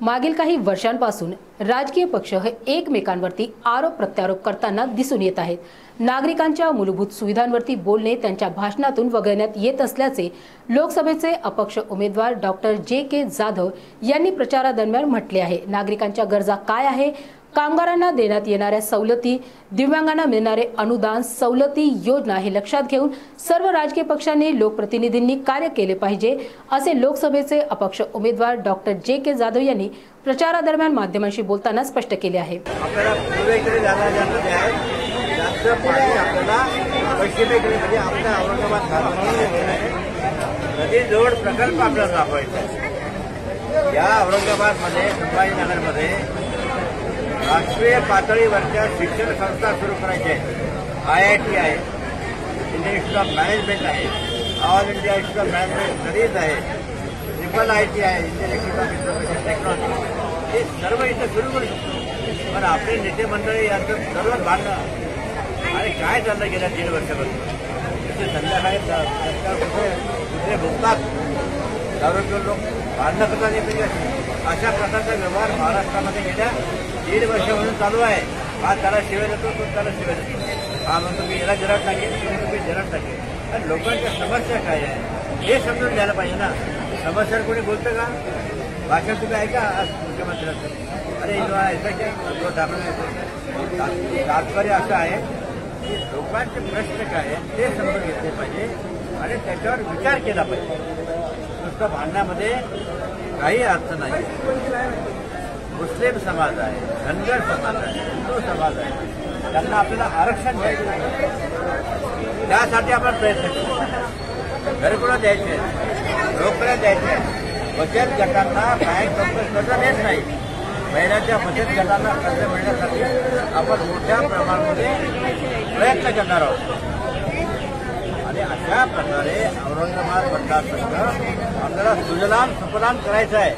मागील काही वर्षांपासून राजकीय पक्ष हे एकमेकांवरती आरोप प्रत्यारोप करताना दिसून येत आहेत. नागरिकांच्या मूलभूत सुविधांवरती बोलणे त्यांच्या भाषणातून वगळण्यात येत असल्याचे लोकसभेचे अपक्ष उमेदवार डॉक्टर जे के जाधव यांनी प्रचारादरम्यान म्हटले आहे. नागरिकांच्या गरजा काय आहे? कामगारांना देण्यात येणाऱ्या सवलती दिव्यांगांना मिळणारे अनुदान सवलती योजना हे लक्षात घेऊन सर्व राजकीय पक्षांनी लोकप्रतिनिधींनी कार्य केले पाहिजे असे लोकसभेचे अपक्ष उमेदवार डॉक्टर जे के जाधव यांनी प्रचारादरम्यान माध्यमांशी बोलताना स्पष्ट केले आहे. म्हणजे औरंगाबाद प्रकल्प आपल्याला राबवायचा या औरंगाबादमध्ये संभाजीनगरमध्ये राष्ट्रीय पातळीवरच्या शिक्षण संस्था सुरू करायच्या आहेत आय आय टी आहे. इंडियन इन्स्टिट्यूट ऑफ़ मॅनेजमेंट आहे. All India Institute of Management Studies आहे. ट्रिपल आय टी आहे. Indian Institute of Information Technology हे सर्व इथं सुरू करू शकतो. पण आपले नेते मंडळी यांचं सर्वच भांडणं आणि काय चाललं गेल्या दीड वर्षापासून? तिथे संध्याकाळी स- रस्त्यावर कुठे अशा प्रकारचा व्यवहार महाराष्ट्रामध्ये गेल्या दीड वर्षापासून चालू आहे. हा त्याला शिवाय देतो तो त्याला शिवाय देतो. हा मग तुम्ही याला जराट टाकेल तुम्ही तुम्ही मी टाकेल. आणि लोकांच्या समस्या काय आहे? हे समजून घ्यायला पाहिजे ना. समस्या कोणी बोलतं का? भाषण तुम्ही ऐका आज मुख्यमंत्र्यांचं. अरे तो. तात्पर्य असं आहे की लोकांचे प्रश्न काय आहेत ते समजून घेतले पाहिजे आणि त्याच्यावर विचार केला पाहिजे. नुसतं भांडण्यामध्ये काही अर्थ नाही. मुस्लिम समाज आहे धनगर समाज आहे हिंदू समाज आहे. त्यांना आपल्याला आरक्षण द्यायचं त्यासाठी आपण प्रयत्न करू घरकुलं द्यायचे नोकऱ्या द्यायच्या बचत गटांना बँक कंपनी कर्ज देत नाही. महिन्याच्या बचत गटांना कर्ज मिळण्यासाठी आपण मोठ्या प्रमाणामध्ये प्रयत्न करणार आहोत. आणि अशा प्रकारे औरंगाबाद मतदारसंघ आपल्याला सुजलाम सुफलाम करायचं आहे.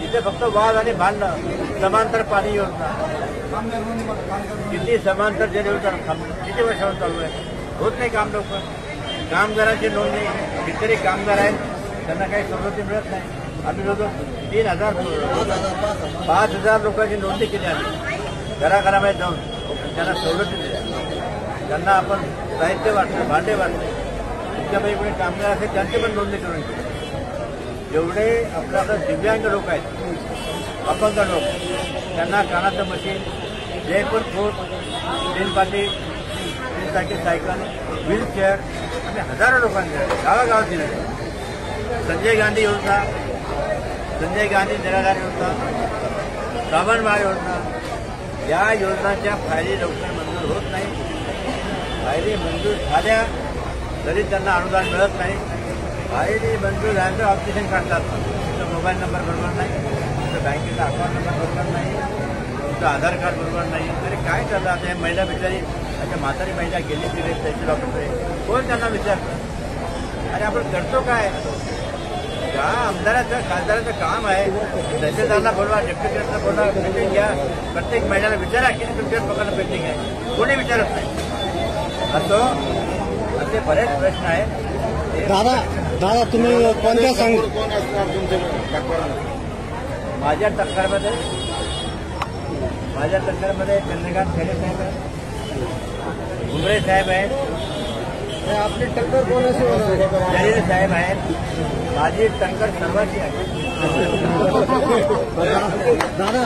तिथे फक्त वाद आणि भांडणं समांतर पाणी योजना. किती समांतर जल योजना किती वर्षावर चालू आहे? होत नाही काम लवकर. कामगारांची नोंदणी कितीतरी कामगार आहेत त्यांना काही सवलती मिळत नाही. आम्ही लोक तीन हजार पाच हजार लोकांची नोंदणी केली आम्ही. घराघरामध्ये जाऊन त्यांना सवलती दिल्या. त्यांना आपण साहित्य वाटलं भांडे वाटले तुमच्यापैकी कोणी कामगार असेल त्यांची पण नोंदणी करून केली जेवढे आपल्याकडे दिव्यांग लोक आहेत अपंग लोक त्यांना कानाचं मशीन जयपूर फूट तीन तीन चाकी सायकल व्हीलचेअर आणि हजारो लोकांनी गावागावात दिले संजय गांधी योजना संजय गांधी निराधार योजना श्रावणबाळ योजना या योजनांच्या फायदे लवकर मंजूर होत नाही. फायदे मंजूर झाल्या तरी त्यांना अनुदान मिळत नाही. फायदे बंधू झाल्याचं ऑप्शन काढतात. तुमचा मोबाईल नंबर बरोबर नाही तुमचं बँकेचा अकाउंट नंबर बरोबर नाही तुमचं आधार कार्ड बरोबर नाही. तरी काय करतात हे महिला बिचारी अशा म्हातारी महिला गेली तिथे तहसील ऑफिसकडे कोण त्यांना विचारतं आणि आपण करतो काय? का आमदाराचं खासदाराचं काम आहे. तहसीलदारला बोलवा डेप्युटी कलेक्टरला बोलवा मिटिंग घ्या. प्रत्येक महिन्याला विचारा किती तुमच्या पगार पेंडिंग आहे. कोणी विचारत नाही. असो असे बरेच प्रश्न आहेत. दादा दादा तुम्ही कोणत्या संघ कोण असणार तुमच्या टक्कर? माझ्या टक्करमध्ये माझ्या टक्करमध्ये चंद्रकांत खेडे साहेब आहेत. घुमरे साहेब आहेत. आपली टक्कर कोण अशी जलील साहेब आहेत. माझी टक्कर सर्वांची आहे. दादा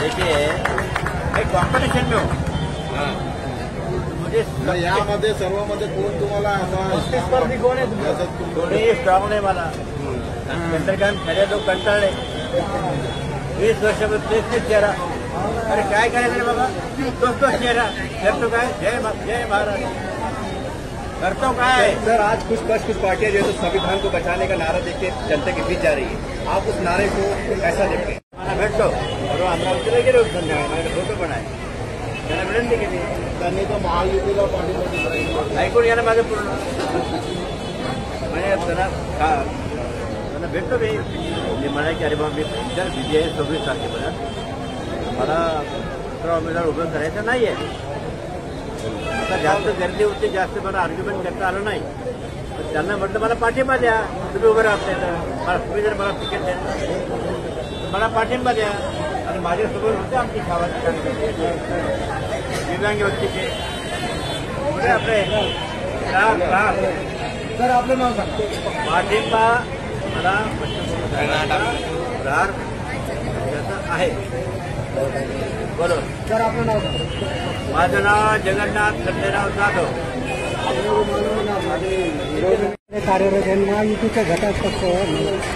देखिए एक कॉम्पिटिशन में हो। मग यामध्ये सर्वांमध्ये कोण तुम्हाला स्पर्धी कोण आहे कोणीही स्ट्रॉंग नाही मला. चंद्रकांत खरे लोक कंटाळले. वीस वर्षापूर्वी तेच तेच चेहरा. अरे काय करायचं रे बाबा? तोच तोच चेहरा. करतो काय? जय जय महाराज. करतो काय? सर आज कुछ पक्ष कुछ पार्टियां जो संविधान को बचाने का नारा देके जनता के बीच जा रही है। आप उस नारे को कैसा देखते हैं भेटतो. बरोबर अमरावतीला गेलो संध्याकाळी माझ्याकडे फोटो पण आहे त्यांना विनंती केली त्यांनी तर महायुतीला पाठिंबा ऐकून घ्या ना माझं पूर्ण. म्हणजे त्यांना का- त्यांना भेटतो मी. मी म्हणाले की अरे बाबा मी विजय सव्वीस तारखेपर्यंत मला दुसरा उमेदवार उभं करायचं नाही आहे आता जास्त गर्दी होती जास्त मला आर्ग्युमेंट करता आलं नाही. पण त्यांना म्हटलं मला पाठिंबा द्या. तुम्ही उभे राहत तर. मला तुम्ही जर मला तिकीट द्या तर मला पाठिंबा द्या. आणि माझ्यासोबत होते आमची गावाची दिव्यांग व्यक्तीचे. पुढे आपले. सर आपलं नाव सांग. पाठिंबा मला आहे. बरोबर सर आपलं नाव सांग माझं नाव जगन्नाथ खंडेराव जाधव. कार्यरत आहे महायुतीच्या घटक पक्ष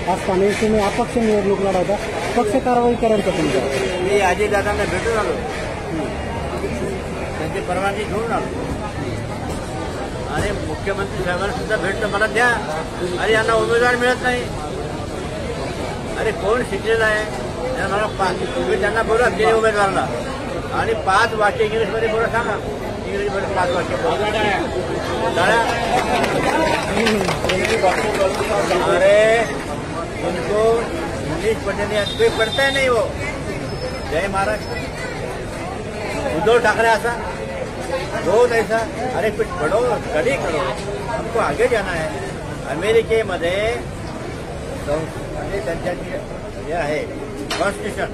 असताना तुम्ही अपक्ष निवडणूक लढवता. पक्ष कारवाई करेल का तुमच्या? मी अजितदादांना भेटून आलो. त्यांची परवानगी घेऊन आलो. आणि मुख्यमंत्री साहेबांना सुद्धा भेटतं मला द्या. अरे यांना उमेदवार मिळत नाही. अरे कोण शिकलेला आहे? तुम्ही त्यांना बोला ते उमेदवाराला. आणि पाच वाक्य इंग्लिशमध्ये बोला सांगा. इंग्रजीमध्ये पाच वाक्य बोला. अरे उनको इंग्लिश पढ़ने कोई पढ़ता ही नहीं वो. जय महाराष्ट्र. उद्धव ठाकरे ऐसा बहुत ऐसा. अरे कुछ पढ़ो स्टडी करो. हमको आगे जाना है. अमेरिकेमध्ये म्हणजे त्यांच्या हे आहे कॉन्स्टिट्यूशन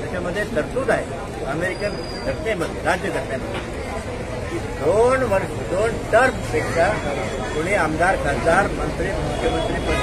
त्याच्यामध्ये तरतूद आहे. अमेरिकन घटनेमध्ये राज्यघटनेमध्ये की दोन वर्ष दोन टर्मपेक्षा कोणी आमदार खासदार मंत्री मुख्यमंत्री